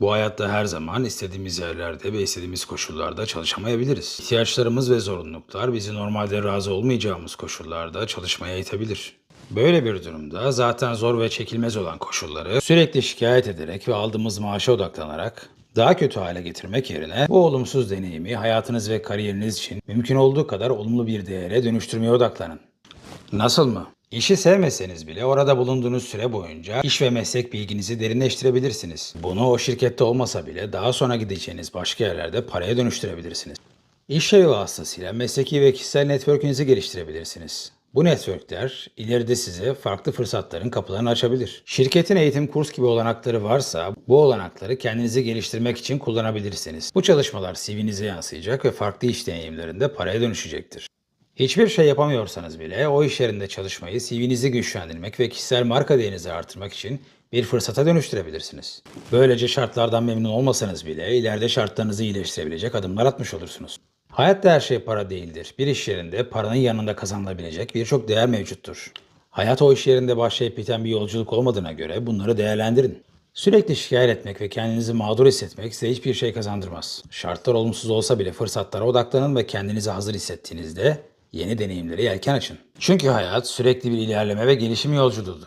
Bu hayatta her zaman istediğimiz yerlerde ve istediğimiz koşullarda çalışamayabiliriz. İhtiyaçlarımız ve zorunluluklar bizi normalde razı olmayacağımız koşullarda çalışmaya itebilir. Böyle bir durumda zaten zor ve çekilmez olan koşulları sürekli şikayet ederek ve aldığımız maaşa odaklanarak daha kötü hale getirmek yerine bu olumsuz deneyimi hayatınız ve kariyeriniz için mümkün olduğu kadar olumlu bir değere dönüştürmeye odaklanın. Nasıl mı? İşi sevmeseniz bile orada bulunduğunuz süre boyunca iş ve meslek bilginizi derinleştirebilirsiniz. Bunu o şirkette olmasa bile daha sonra gideceğiniz başka yerlerde paraya dönüştürebilirsiniz. İş yeri vasıtasıyla mesleki ve kişisel network'ünüzü geliştirebilirsiniz. Bu networkler ileride size farklı fırsatların kapılarını açabilir. Şirketin eğitim kurs gibi olanakları varsa bu olanakları kendinizi geliştirmek için kullanabilirsiniz. Bu çalışmalar CV'nize yansıyacak ve farklı iş deneyimlerinde paraya dönüşecektir. Hiçbir şey yapamıyorsanız bile o iş yerinde çalışmayı CV'nizi güçlendirmek ve kişisel marka değerinizi artırmak için bir fırsata dönüştürebilirsiniz. Böylece şartlardan memnun olmasanız bile ileride şartlarınızı iyileştirebilecek adımlar atmış olursunuz. Hayatta her şey para değildir. Bir iş yerinde paranın yanında kazanılabilecek birçok değer mevcuttur. Hayat o iş yerinde başlayıp biten bir yolculuk olmadığına göre bunları değerlendirin. Sürekli şikayet etmek ve kendinizi mağdur hissetmek size hiçbir şey kazandırmaz. Şartlar olumsuz olsa bile fırsatlara odaklanın ve kendinizi hazır hissettiğinizde yeni deneyimlere yelken açın. Çünkü hayat sürekli bir ilerleme ve gelişim yolculuğudur.